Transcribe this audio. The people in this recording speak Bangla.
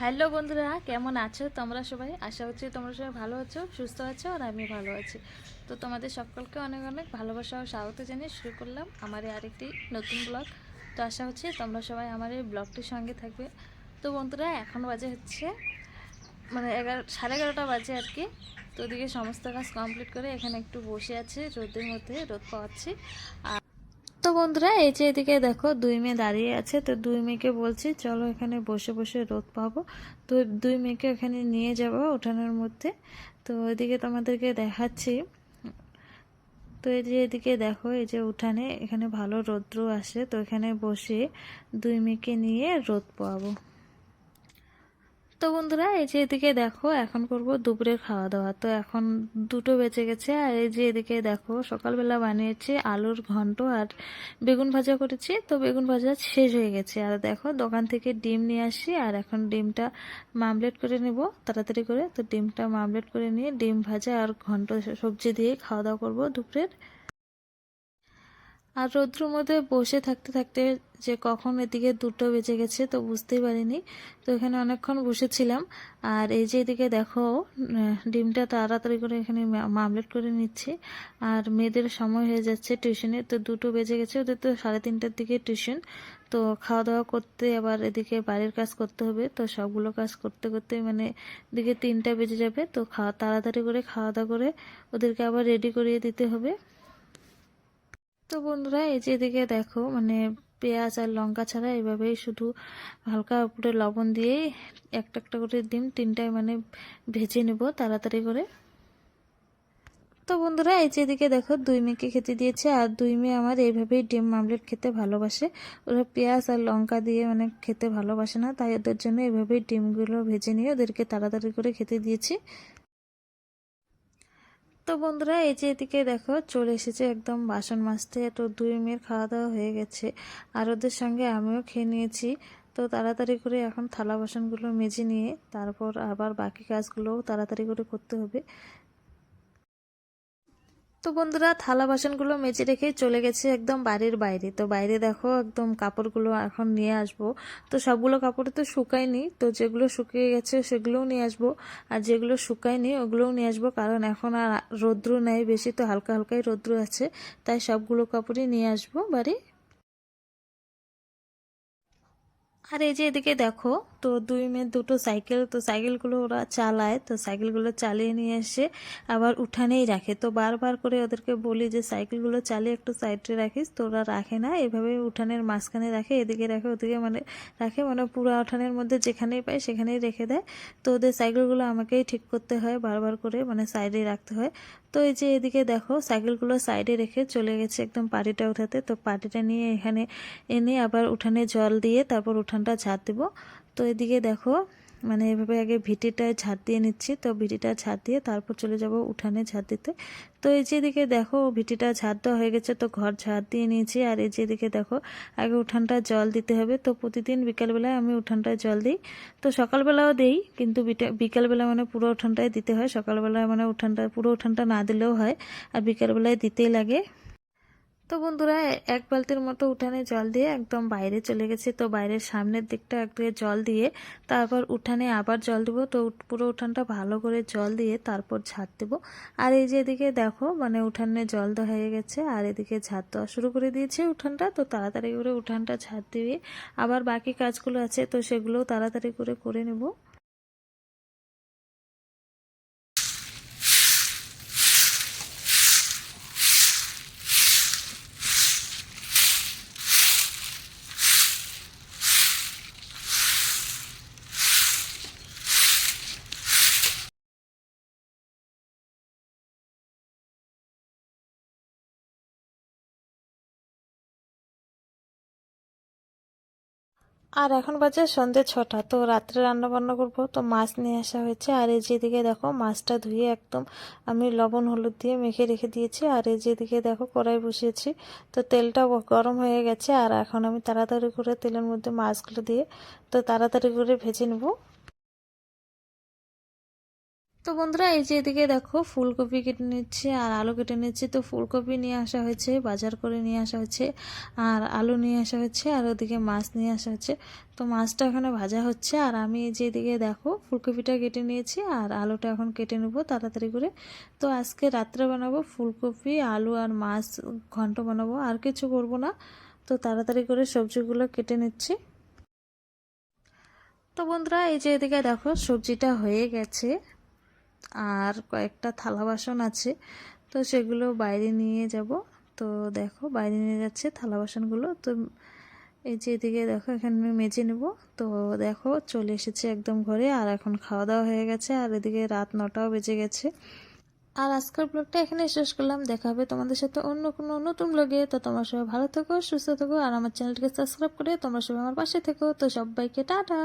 হ্যালো বন্ধুরা, কেমন আছো তোমরা সবাই? আশা করছি তোমরা সবাই ভালো আছো, সুস্থ আছো আর আমি ভালো আছি। তো তোমাদের সকলকে অনেক অনেক ভালোবাসা ও স্বাগত জানিয়ে শুরু করলাম আমার এই আরেকটি নতুন ব্লগ তো আশা হচ্ছে তোমরা সবাই আমার এই ব্লগটির সঙ্গে থাকবে। তো বন্ধুরা, এখন বাজে হচ্ছে মানে এগারো, সাড়ে এগারোটা বাজে আর কি। তো ওদিকে সমস্ত কাজ কমপ্লিট করে এখানে একটু বসে আছে, রোদের মধ্যে রোদ পাওয়াচ্ছি। আর তো বন্ধুরা, এই যে এদিকে দেখো, দুই মেয়ে দাঁড়িয়ে আছে। তো দুই মেয়েকে বলছি, চলো এখানে বসে বসে রোদ পাবো। তো দুই মেয়েকে এখানে নিয়ে যাব উঠানের মধ্যে। তো ওইদিকে তোমাদেরকে দেখাচ্ছি। তো এই যে এদিকে দেখো, এই যে উঠানে এখানে ভালো রৌদ্র আসে। তো এখানে বসে দুই মেয়েকে নিয়ে রোদ পাবো। তো বন্ধুরা, এই যে এদিকে দেখো, এখন করব দুপুরের খাওয়া দাওয়া তো এখন দুটো বেঁচে গেছে, আর এই যে এদিকে দেখো, সকালবেলা বানিয়েছি আলুর ঘন্ট আর বেগুন ভাজা করেছি। তো বেগুন ভাজা শেষ হয়ে গেছে। আর দেখো, দোকান থেকে ডিম নিয়ে আসি, আর এখন ডিমটা মামলেট করে নেব, তাড়াতাড়ি করে। তো ডিমটা মামলেট করে নিয়ে ডিম ভাজা আর ঘন্ট সবজি দিয়ে খাওয়া দাওয়া করব দুপুরের। আর রৌদ্রের মধ্যে বসে থাকতে থাকতে যে কখন এদিকে দুটো বেজে গেছে তো বুঝতেই পারিনি। তো এখানে অনেকক্ষণ বসেছিলাম। আর এই যে এদিকে দেখো ডিমটা তাড়াতাড়ি করে এখানে মামলেট করে নিচ্ছি। আর মেয়েদের সময় হয়ে যাচ্ছে টিউশনে। তো দুটো বেজে গেছে, ওদের তো সাড়ে তিনটার দিকে টিউশন। তো খাওয়া দাওয়া করতে আবার এদিকে বাড়ির কাজ করতে হবে। তো সবগুলো কাজ করতে করতে মানে এদিকে তিনটা বেজে যাবে। তো খাওয়া, তাড়াতাড়ি করে খাওয়া দাওয়া করে ওদেরকে আবার রেডি করিয়ে দিতে হবে। তো বন্ধুরা, এই যে এদিকে দেখো মানে পেঁয়াজ আর লঙ্কা ছাড়া এভাবেই শুধু হালকা উপরে লবণ দিয়ে একটা একটা করে ডিম তিনটায় মানে ভেজে নেব তাড়াতাড়ি করে। তো বন্ধুরা, এই যে এদিকে দেখো, দুই মেয়েকে খেতে দিয়েছে, আর দুই মেয়ে আমার এইভাবেই ডিম মামলেট খেতে ভালোবাসে। ওরা পেঁয়াজ আর লঙ্কা দিয়ে মানে খেতে ভালোবাসে না, তাই ওদের জন্য এভাবেই ডিমগুলো ভেজে নিয়ে ওদেরকে তাড়াতাড়ি করে খেতে দিয়েছি। তো বন্ধুরা, এই যে এদিকে দেখো চলে এসেছে একদম বাসন মাজতে। তো দুই মেয়ের খাওয়া দাওয়া হয়ে গেছে আর ওদের সঙ্গে আমিও খেয়ে নিয়েছি। তো তাড়াতাড়ি করে এখন থালা বাসনগুলো মেজে নিয়ে তারপর আবার বাকি কাজগুলোও তাড়াতাড়ি করে করতে হবে। তো বন্ধুরা, থালা বাসনগুলো মেজে রেখে চলে গেছে একদম বাড়ির বাইরে। তো বাইরে দেখো একদম কাপড়গুলো এখন নিয়ে আসব। তো সবগুলো কাপড় তো শুকায়নি, তো যেগুলো শুকিয়ে গেছে সেগুলোও নিয়ে আসব। আর যেগুলো শুকায়নি ওগুলোও নিয়ে আসব, কারণ এখন আর রৌদ্র নেই, বেশি তো হালকা হালকাই রৌদ্র আছে, তাই সবগুলো কাপড়ই নিয়ে আসব বাড়ি। আর এই যে এদিকে দেখো, তো দুই মেয়ে দুটো সাইকেল, তো সাইকেলগুলো ওরা চালায়, তো সাইকেলগুলো চালিয়ে নিয়ে এসে আবার উঠানেই রাখে। তো বারবার করে ওদেরকে বলি যে, সাইকেলগুলো চালিয়ে একটু সাইডে রাখিস। তো ওরা রাখে না, এভাবে উঠানের মাঝখানে রাখে, এদিকে রাখে, ওদিকে মানে রাখে মানে পুরো উঠানের মধ্যে যেখানেই পায় সেখানেই রেখে দেয়। তো ওদের সাইকেলগুলো আমাকেই ঠিক করতে হয়, বারবার করে মানে সাইডে রাখতে হয়। তো এই যে এদিকে দেখো, সাইকেলগুলো সাইডে রেখে চলে গেছে একদম পাটিটা উঠাতে। তো পাটিটা নিয়ে এখানে এনে আবার উঠানে জল দিয়ে তারপর উঠানটা ঝাড় দেবো। তো এদিকে দেখো মানে এভাবে আগে ভিটিটায় ঝাড় দিয়ে নিচ্ছি। তো ভিটিটা ঝাড় দিয়ে তারপর চলে যাব উঠানে ঝাড় দিতে। তো এই যে যেদিকে দেখো, ভিটিটা ঝাড় দেওয়া হয়ে গেছে, তো ঘর ঝাড় দিয়ে নিয়েছি। আর এই যে যেদিকে দেখো, আগে উঠানটা জল দিতে হবে। তো প্রতিদিন বিকালবেলায় আমি উঠানটায় জল দিই। তো সকালবেলাও দিই, কিন্তু বিকালবেলা মানে পুরো উঠানটায় দিতে হয়। সকালবেলায় মানে উঠানটা, পুরো উঠানটা না দিলেও হয়। আর বিকালবেলায় দিতেই লাগে। তো বন্ধুরা, এক বালতির মতো উঠানে জল দিয়ে একদম বাইরে চলে গেছে। তো বাইরের সামনের দিকটা একদিকে জল দিয়ে তারপর উঠানে আবার জল দেবো। তো পুরো উঠানটা ভালো করে জল দিয়ে তারপর ঝাড় দেবো। আর এই যে এদিকে দেখো মানে উঠানে জল দেওয়া হয়ে গেছে। আর এদিকে ঝাড় দেওয়া শুরু করে দিয়েছে উঠানটা। তো তাড়াতাড়ি করে উঠানটা ঝাড় দিয়ে আবার বাকি কাজগুলো আছে, তো সেগুলোও তাড়াতাড়ি করে করে নেব। আর এখন বাজে সন্ধ্যে ছটা, তো রাত্রে রান্না বান্না করব। তো মাছ নিয়ে আসা হয়েছে, আর এই যেদিকে দেখো মাছটা ধুয়ে একদম আমি লবণ, হলুদ দিয়ে মেখে রেখে দিয়েছি। আর এই যেদিকে দেখো কড়াই বসিয়েছি, তো তেলটা গরম হয়ে গেছে। আর এখন আমি তাড়াতাড়ি করে তেলের মধ্যে মাছগুলো দিয়ে, তো তাড়াতাড়ি করে ভেজে নেব। তো বন্ধুরা, এই যে এদিকে দেখো, ফুলকপি কেটে নিচ্ছে আর আলু কেটে নিচ্ছে। তো ফুলকপি নিয়ে আসা হয়েছে, বাজার করে নিয়ে আসা হয়েছে, আর আলু নিয়ে আসা হচ্ছে আর ওদিকে মাছ নিয়ে আসা হচ্ছে তো মাছটা এখানে ভাজা হচ্ছে, আর আমি এই যে এদিকে দেখো, ফুলকপিটা কেটে নিয়েছি, আর আলুটা এখন কেটে নেব তাড়াতাড়ি করে। তো আজকে রাত্রে বানাবো ফুলকপি, আলু আর মাছ, ঘন্ট বানাবো, আর কিছু করব না। তো তাড়াতাড়ি করে সবজিগুলো কেটে নিচ্ছি। তো বন্ধুরা, এই যে এদিকে দেখো, সবজিটা হয়ে গেছে। আর কয়েকটা থালা বাসন আছে। তো সেগুলো বাইরে নিয়ে যাব। তো দেখো বাইরে নিয়ে যাচ্ছে থালা বাসনগুলো। তো এই যে এদিকে দেখো এখানে আমি মেজে নেব। তো দেখো চলে এসেছে একদম ঘরে আর এখন খাওয়া দাওয়া হয়ে গেছে আর এদিকে রাত নটাও বেজে গেছে। আর আজকের ব্লগটা এখানে শেষ করলাম। দেখা হবে তোমাদের সাথে অন্য কোনো নতুন ব্লগে। তো তোমরা সবাই ভালো থেকো, সুস্থ থেকো আর আমার চ্যানেলটিকে সাবস্ক্রাইব করে তোমরা সবাই আমার পাশে থেকো। তো সবাইকে টাটা।